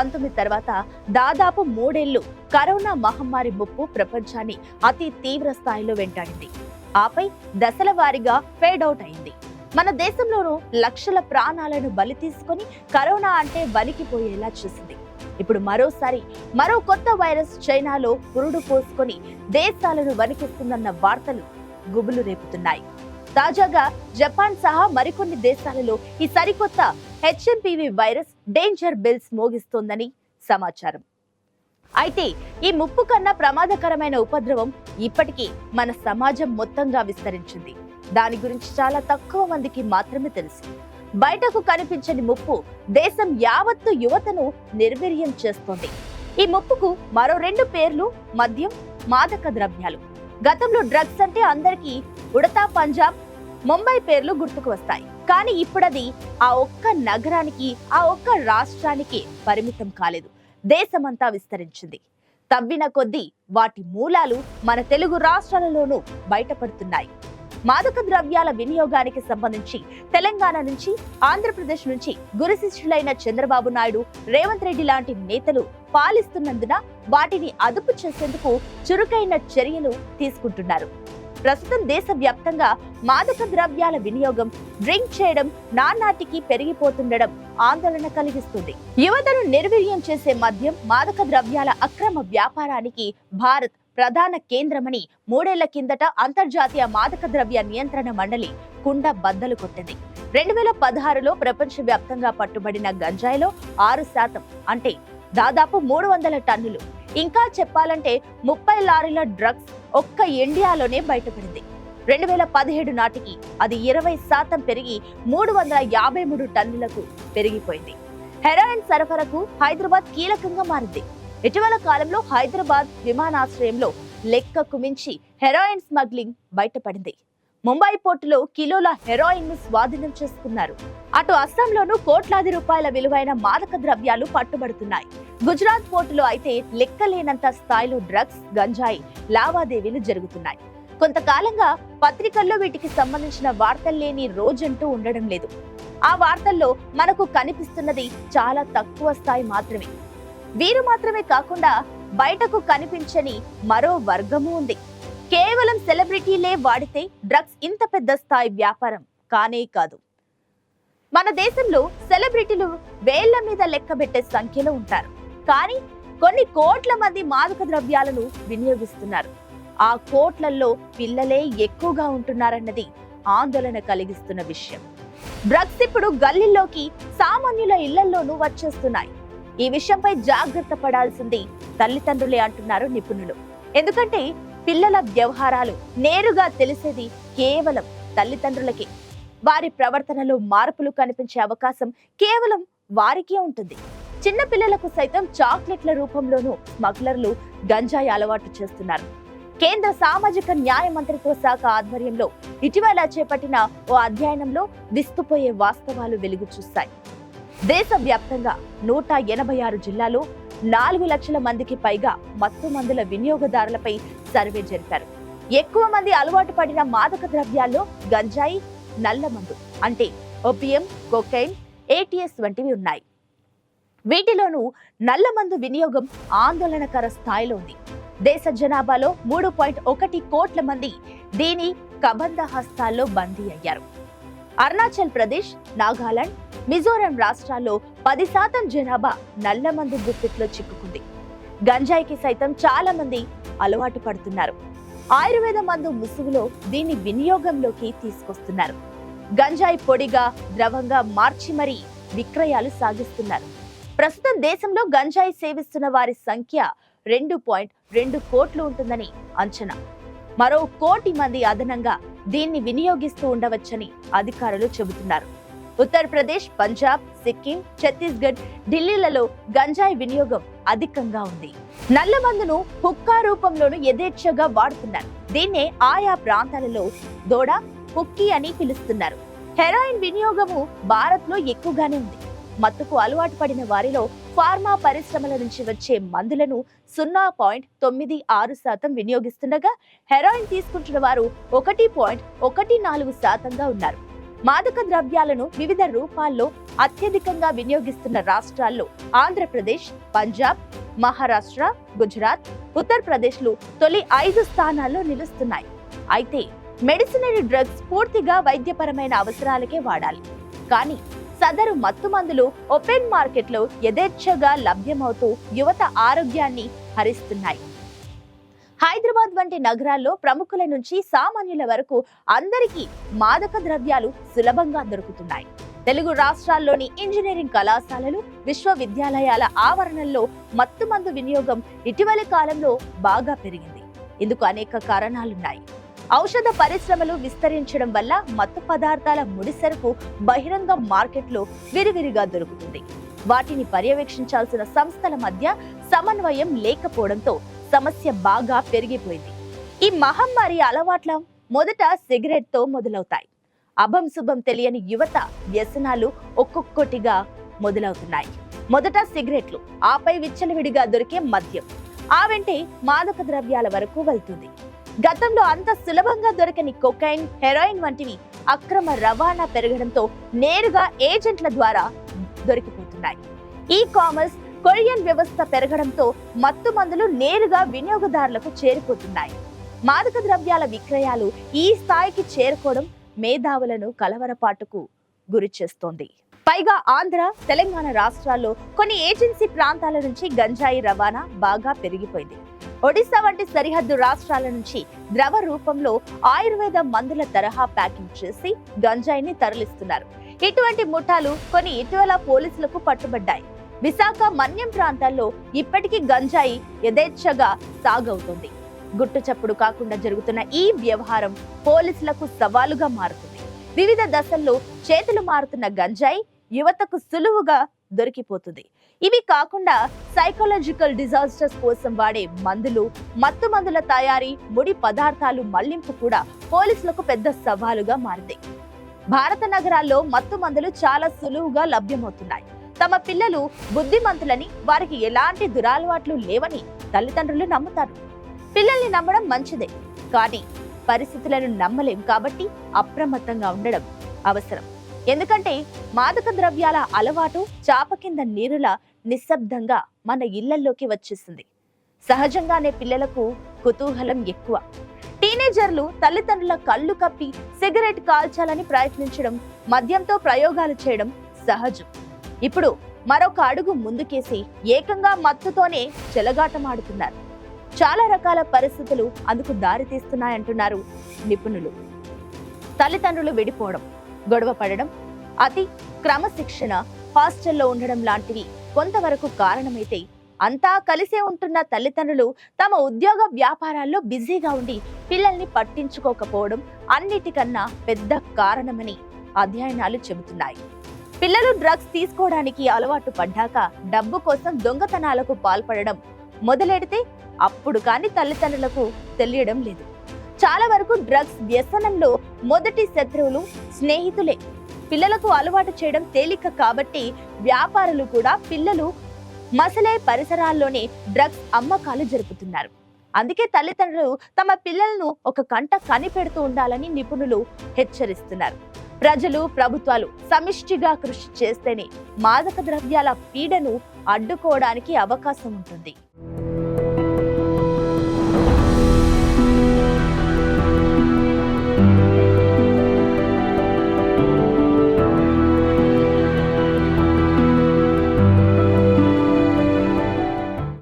పంతొమ్మిది తర్వాత దాదాపు మూడేళ్ళు కరోనా మహమ్మారి ముప్పు ప్రపంచాన్ని అతి తీవ్ర స్థాయిలో వెంటాడింది. ఆపై దశల వారీగా ఫేడ్ అవుట్ అయింది. మన దేశంలోనూ లక్షల ప్రాణాలను బలి తీసుకొని కరోనా అంటే వణికిపోయేలా చేసింది. ఇప్పుడు మరోసారి మరో కొత్త వైరస్ చైనాలో పురుడు పోసుకొని దేశాలను వణికిస్తుందన్న వార్తలు గుబులు రేపుతున్నాయి. తాజాగా జపాన్ సహా మరికొన్ని దేశాలలో ఈ సరికొత్త హెచ్ఎంపివి వైరస్ డేంజర్ బెల్స్ మోగిస్తోందని సమాచారం. అయితే ఈ ముప్పు కన్నా ప్రమాదకరమైన ఉపద్రవం ఇప్పటికీ మన సమాజం మొత్తంగా విస్తరించింది. దాని గురించి చాలా తక్కువ మందికి మాత్రమే తెలుసు. బయటకు కనిపించని ముప్పు దేశం యావత్తు యువతను నిర్వీర్యం చేస్తోంది. ఈ ముప్పుకు మరో రెండు పేర్లు మద్యం మాదక ద్రవ్యాలు. గతంలో డ్రగ్స్ అంటే అందరికీ ఉడతా పంజాబ్ ముంబై పేర్లు గుర్తుకు వస్తాయి. కానీ ఇప్పుడది ఆ ఒక్క నగరానికి ఆ ఒక్క రాష్ట్రానికి పరిమితం కాలేదు. దేశమంతా విస్తరించింది. తవ్విన కొద్దీ వాటి మూలాలు మన తెలుగు రాష్ట్రాలలోనూ బయటపడుతున్నాయి. మాదక ద్రవ్యాల వినియోగానికి సంబంధించి తెలంగాణ నుంచి ఆంధ్రప్రదేశ్ నుంచి గురుశిష్యులైన చంద్రబాబు నాయుడు రేవంత్ రెడ్డి లాంటి నేతలు పాలిస్తున్నందున వాటిని అదుపు చేసేందుకు చురుకైన చర్యలు తీసుకుంటున్నారు. ప్రస్తుతం దేశవ్యాప్తంగా మాదక ద్రవ్యాల వినియోగం డ్రింక్ చేయడం నానాటికి పెరిగిపోతుండడం ఆందోళన కలిగిస్తుంది. యువతను నిర్వీర్యం చేసే మద్యం మాదక ద్రవ్యాల అక్రమ వ్యాపారానికి భారత్ ప్రధాన కేంద్రమని మూడేళ్ళ కిందట అంతర్జాతీయ మాదక ద్రవ్య నియంత్రణ మండలి కుండ బద్దలు కొట్టింది. రెండు వేల పదహారులో ప్రపంచవ్యాప్తంగా పట్టుబడిన గంజాయిలో ఆరు శాతం అంటే దాదాపు మూడు వందల టన్నులు. ఇంకా చెప్పాలంటే ముప్పై లారీల డ్రగ్స్ ఒక్క ఇండియాలోనే బయటపడింది. రెండు వేల పదిహేడు నాటికి అది ఇరవై శాతం పెరిగి మూడు వందల యాభై మూడు టన్నులకు పెరిగిపోయింది. హెరాయిన్ సరఫరాకు హైదరాబాద్ కీలకంగా మారింది. ఇటీవల కాలంలో హైదరాబాద్ విమానాశ్రయంలో లెక్కకు మించి హెరాయిన్ స్మగ్లింగ్ బయటపడింది. ముంబై పోర్టులో కిలోల హెరాయిన్ను స్వాధీనం చేసుకున్నారు. అటు అస్సాంలోనూ కోట్లాది రూపాయల విలువైన మాదక ద్రవ్యాలు పట్టుబడుతున్నాయి. గుజరాత్ పోర్టులో అయితే లెక్కలేనంత స్థాయిలో డ్రగ్స్ గంజాయి లావాదేవీలు జరుగుతున్నాయి. కొంతకాలంగా పత్రికల్లో వీటికి సంబంధించిన వార్తలు లేని రోజంటూ ఉండడం లేదు. ఆ వార్తల్లో మనకు కనిపిస్తున్నది చాలా తక్కువ స్థాయి మాత్రమే. వీరు మాత్రమే కాకుండా బయటకు కనిపించని మరో వర్గము ఉంది. కేవలం సెలబ్రిటీలే వాడితే డ్రగ్స్ ఇంత పెద్ద స్థాయి వ్యాపారం కానే కాదు. మన దేశంలో సెలబ్రిటీలు వేళ్ళ మీద లెక్కబెట్టే సంఖ్యలో ఉంటారు. కానీ కొన్ని కోట్ల మంది మాదక ద్రవ్యాలను వినియోగిస్తున్నారు. ఆ కోట్లల్లో పిల్లలే ఎక్కువగా ఉంటున్నారన్నది ఆందోళన కలిగిస్తున్న విషయం. డ్రగ్స్ ఇప్పుడు గల్లీల్లోకి సామాన్యుల ఇళ్ళల్లోనూ వచ్చేస్తున్నాయి. ఈ విషయంపై జాగ్రత్త పడాల్సింది తల్లిదండ్రులే అంటున్నారు నిపుణులు. ఎందుకంటే పిల్లల వ్యవహారాలు నేరుగా తెలిసేది కేవలం తల్లిదండ్రులకే. వారి ప్రవర్తనలో మార్పులు కనిపించే అవకాశం కేవలం వారికే ఉంటుంది. చిన్న పిల్లలకు సైతం చాక్లెట్ల రూపంలోనూ స్మగ్లర్లు గంజాయి అలవాటు చేస్తున్నారు. కేంద్ర సామాజిక న్యాయ మంత్రిత్వ శాఖ ఆధ్వర్యంలో ఇటీవల చేపట్టిన ఓ అధ్యయనంలో విస్తుపోయే వాస్తవాలు వెలుగు చూస్తాయి దేశవ్యాప్తంగా నూట ఎనభై ఆరు జిల్లాలో నాలుగు లక్షల మందికి పైగా మత్తు మందుల వినియోగదారులపై సర్వే జరిపారు. ఎక్కువ మంది అలవాటు పడిన మాదక ద్రవ్యాల్లో గంజాయి నల్లమందు అంటే ఒపియం కొకైన్ ఏటీఎస్ వంటివి ఉన్నాయి. వీటిలోనూ నల్లమందు వినియోగం ఆందోళనకర స్థాయిలో ఉంది. దేశ జనాభాలో మూడు పాయింట్ ఒకటి కోట్ల మంది దీని కబంధ హస్తాల్లో బందీ అయ్యారు. అరుణాచల్ ప్రదేశ్ నాగాలాండ్ మిజోరాం రాష్ట్రాల్లో పది శాతం జనాభా నల్లమందు గుప్పిట్లో చిక్కుకుంది. గంజాయికి సైతం చాలా మంది అలవాటు పడుతున్నారు. ఆయుర్వేద మందు ముసుగులో దీన్ని వినియోగంలోకి తీసుకొస్తున్నారు. గంజాయి పొడిగా ద్రవంగా మార్చి మరీ విక్రయాలు సాగిస్తున్నారు. ప్రస్తుతం దేశంలో గంజాయి సేవిస్తున్న వారి సంఖ్య రెండు పాయింట్ రెండు కోట్లు ఉంటుందని అంచనా. మరో కోటి మంది అదనంగా దీన్ని వినియోగిస్తూ ఉండవచ్చని అధికారులు చెబుతున్నారు. ఉత్తరప్రదేశ్ పంజాబ్ సిక్కిం ఛత్తీస్గఢ్ ఢిల్లీలలో గంజాయి వినియోగం అధికంగా ఉంది. నల్ల మందును హుక్కా రూపంలోను యథేచ్ఛగా వాడుతున్నారు. దీన్నే ఆయా ప్రాంతాలలో దోడ హుక్కీ అని పిలుస్తున్నారు. హెరాయిన్ వినియోగము భారత్లో ఎక్కువగానే ఉంది. మత్తుకు అలవాటు పడిన వారిలో ఫార్మా పరిశ్రమల నుంచి వచ్చే మందులను సున్నా పాయింట్ తొమ్మిది ఆరు శాతం వినియోగిస్తుండగా హెరాయిన్ తీసుకుంటున్న వారు ఒకటి పాయింట్ ఒకటి నాలుగు శాతంగా ఉన్నారు. మాదక ద్రవ్యాలను వివిధ రూపాల్లో అత్యధికంగా వినియోగిస్తున్న రాష్ట్రాల్లో ఆంధ్రప్రదేశ్ పంజాబ్ మహారాష్ట్ర గుజరాత్ ఉత్తరప్రదేశ్లు తొలి ఐదు స్థానాల్లో నిలుస్తున్నాయి. అయితే మెడిసినరీ డ్రగ్స్ పూర్తిగా వైద్యపరమైన అవసరాలకే వాడాలి. కానీ సదరు మత్తు మందులు ఓపెన్ మార్కెట్లో యథేచ్ఛగా లభ్యమవుతూ యువత ఆరోగ్యాన్ని హరిస్తున్నాయి. హైదరాబాద్ వంటి నగరాల్లో ప్రముఖుల నుంచి సామాన్యుల వరకు అందరికీ మాదక ద్రవ్యాలు సులభంగా దొరుకుతున్నాయి. తెలుగు రాష్ట్రాల్లోని ఇంజనీరింగ్ కళాశాలలు విశ్వవిద్యాలయాల ఆవరణల్లో మత్తుమందు వినియోగం ఇటీవలి కాలంలో బాగా పెరిగింది. ఇందుకు అనేక కారణాలున్నాయి. ఔషధ పరిశ్రమలు విస్తరించడం వల్ల మత్తు పదార్థాల ముడిసరుకు బహిరంగ మార్కెట్లో విరివిరిగా దొరుకుతుంది. వాటిని పర్యవేక్షించాల్సిన సంస్థల మధ్య సమన్వయం లేకపోవడంతో సమస్య బాగా పెరిగిపోయింది. ఈ మహమ్మారి అలవాట్ల మొదట సిగరెట్తో మొదలవుతాయి. అభం శుభం తెలియని యువత వ్యసనాలు ఒక్కొక్కటిగా మొదలవుతున్నాయి. మొదట సిగరెట్లు ఆపై విచ్చలవిడిగా దొరికే మద్యం. ఆ వెంటే మాదక ద్రవ్యాల వరకు వెళ్తుంది. గతంలో అంత సులభంగా దొరకని కొకైన్ హెరాయిన్ వంటివి అక్రమ రవాణా పెరగడంతో నేరుగా ఏజెంట్ల ద్వారా దొరికిపోతున్నాయి. ఈ కామర్స్ కొరియన్ వ్యవస్థ పెరగడంతో మత్తు మందులు నేరుగా వినియోగదారులకు చేరిపోతున్నాయి మాదక ద్రవ్యాల విక్రయాలు ఈ స్థాయికి చేరుకోవడం మేధావులను కలవరపాటుకు గురి చేస్తోంది. పైగా ఆంధ్ర తెలంగాణ రాష్ట్రాల్లో కొన్ని ఏజెన్సీ ప్రాంతాల నుంచి గంజాయి రవాణా బాగా పెరిగిపోయింది. ఒడిశా వంటి సరిహద్దు రాష్ట్రాల నుంచి ద్రవ రూపంలో ఆయుర్వేద మందుల తరహా ప్యాకింగ్ చేసి గంజాయిని తరలిస్తున్నారు. ఇటువంటి ముఠాలు కొన్ని ఇటీవల పోలీసులకు పట్టుబడ్డాయి. విశాఖ మన్యం ప్రాంతాల్లో ఇప్పటికీ గంజాయి యథేచ్ఛగా సాగవుతుంది. గుట్టు చప్పుడు కాకుండా జరుగుతున్న ఈ వ్యవహారం పోలీసులకు సవాలుగా మారుతుంది. వివిధ దశల్లో చేతులు మారుతున్న గంజాయి యువతకు సులువుగా దొరికిపోతుంది. ఇవి కాకుండా సైకలాజికల్ డిజాస్టర్స్ కోసం వాడే మందులు మత్తు మందుల తయారీ ముడి పదార్థాలు మళ్ళింపు కూడా పోలీసులకు పెద్ద సవాలుగా మారింది. భారత నగరాల్లో మత్తు మందులు చాలా సులువుగా లభ్యమవుతున్నాయి. తమ పిల్లలు బుద్ధిమంతులని వారికి ఎలాంటి దురాలవాట్లు లేవని తల్లిదండ్రులు నమ్ముతారు. పిల్లల్ని నమ్మడం మంచిదే కానీ పరిస్థితులను నమ్మలేం కాబట్టి అప్రమత్తంగా ఉండడం అవసరం. ఎందుకంటే మాదక ద్రవ్యాల అలవాటు చాప కింద నీరులా నిశ్శబ్దంగా మన ఇళ్ళల్లోకి వచ్చేసింది. సహజంగానే పిల్లలకు కుతూహలం ఎక్కువ. టీనేజర్లు తల్లిదండ్రుల కళ్ళు కప్పి సిగరెట్ కాల్చాలని ప్రయత్నించడం మద్యంతో ప్రయోగాలు చేయడం సహజం. ఇప్పుడు మరొక అడుగు ముందుకేసి ఏకంగా మత్తుతోనే చెలగాటమాడుతున్నారు. చాలా రకాల పరిస్థితులు అందుకు దారితీస్తున్నాయంటున్నారు నిపుణులు. తల్లిదండ్రులు విడిపోవడం గొడవ పడడం అతి క్రమశిక్షణ హాస్టల్లో ఉండడం లాంటివి కొంతవరకు కారణమైతే అంతా కలిసే ఉంటున్న తల్లిదండ్రులు తమ ఉద్యోగ వ్యాపారాల్లో బిజీగా ఉండి పిల్లల్ని పట్టించుకోకపోవడం అన్నిటికన్నా పెద్ద కారణమని అధ్యయనాలు చెబుతున్నాయి. పిల్లలు డ్రగ్స్ తీసుకోవడానికి అలవాటు పడ్డాక డబ్బు కోసం దొంగతనాలకు పాల్పడడం మొదలెడితే అప్పుడు కాని తల్లిదండ్రులకు తెలియడం లేదు. చాలా వరకు డ్రగ్స్ వ్యసనంలో మొదటి శత్రువులు స్నేహితులే. పిల్లలకు అలవాటు చేయడం తేలిక కాబట్టి వ్యాపారులు కూడా పిల్లలు మసలే పరిసరాల్లోనే డ్రగ్స్ అమ్మకాలు జరుపుతున్నారు. అందుకే తల్లిదండ్రులు తమ పిల్లలను ఒక కంట కనిపెడుతూ ఉండాలని నిపుణులు హెచ్చరిస్తున్నారు. ప్రజలు ప్రభుత్వాలు సమిష్టిగా కృషి చేస్తేనే మాదక ద్రవ్యాల పీడను అడ్డుకోవడానికి అవకాశం ఉంటుంది.